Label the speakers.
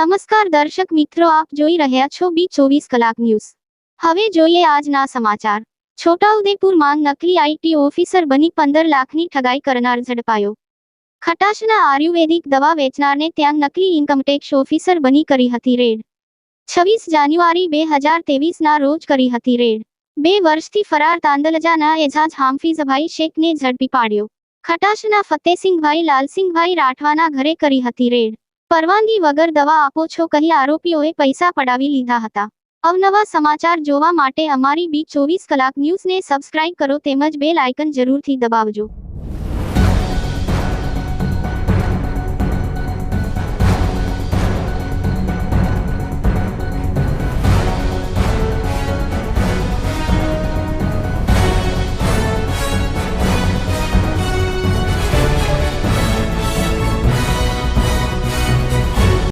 Speaker 1: नमस्कार दर्शक मित्रों आप જોઈ રહ્યા છો બી 24 કલાક ન્યૂઝ હવે જોઈ લે આજ ના સમાચાર છોટા ઉદેપુર માં નકલી આઈટી ઓફિસર બની 15 લાખ ની ઠગાઈ કરનાર ઝડપાયો ખટાશ ના આયુર્વેદિક દવા વેચનાર ને ત્યાં નકલી ઇન્કમ ટેક્સ ઓફિસર બની કરી હતી રેડ 26 જાન્યુઆરી 2023 ના રોજ કરી હતી રેડ 2 વર્ષ થી ફરાર તાંદલજા ના એજાઝ હામફી સભાઈ શેખ ને ઝડપી પાડ્યો ખટાશ ના ફતેહસિંહભાઈ લાલસિંહભાઈ રાઠવાના ઘરે કરી હતી રેડ પરવાનગી વગર દવા આપો છો કહી આરોપીઓએ પૈસા પડાવી લીધા હતા અવનવા સમાચાર જોવા માટે અમારી બી ચોવીસ કલાક ન્યૂઝને સબસ્ક્રાઇબ કરો તેમજ બેલ આઇકન જરૂરથી દબાવજો